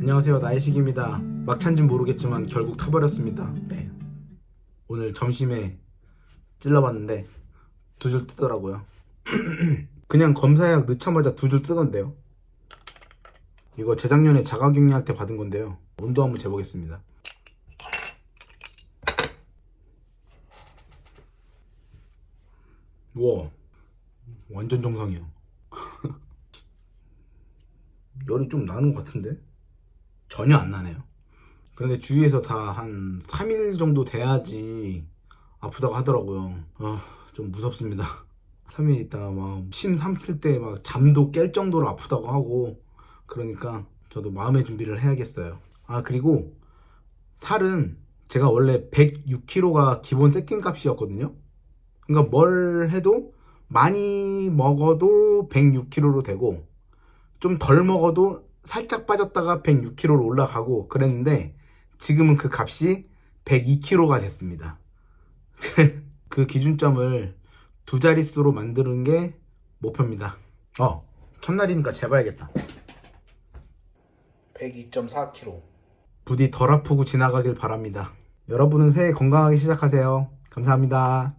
안녕하세요. 나이식입니다. 막찬진 모르겠지만 결국 타버렸습니다. 네. 오늘 점심에 찔러봤는데 두 줄 뜨더라고요. 그냥 검사약 넣자마자 두 줄 뜨던데요. 이거 재작년에 자가격리할 때 받은 건데요. 온도 한번 재보겠습니다. 우와 완전 정상이야. 열이 좀 나는 것 같은데 전혀 안 나네요. 그런데 주위에서 다 한 3일 정도 돼야지 아프다고 하더라고요. 아, 좀 무섭습니다. 3일 있다가 막침 삼킬 때 막 잠도 깰 정도로 아프다고 하고 그러니까 저도 마음의 준비를 해야겠어요. 아, 그리고 살은 제가 원래 106kg가 기본 세팅 값이었거든요. 그러니까 뭘 해도 많이 먹어도 106kg로 되고 좀 덜 먹어도 살짝 빠졌다가 106kg로 올라가고 그랬는데 지금은 그 값이 102kg가 됐습니다. 그 기준점을 두 자릿수로 만드는 게 목표입니다. 어, 첫날이니까 재봐야겠다. 102.4kg. 부디 덜 아프고 지나가길 바랍니다. 여러분은 새해 건강하게 시작하세요. 감사합니다.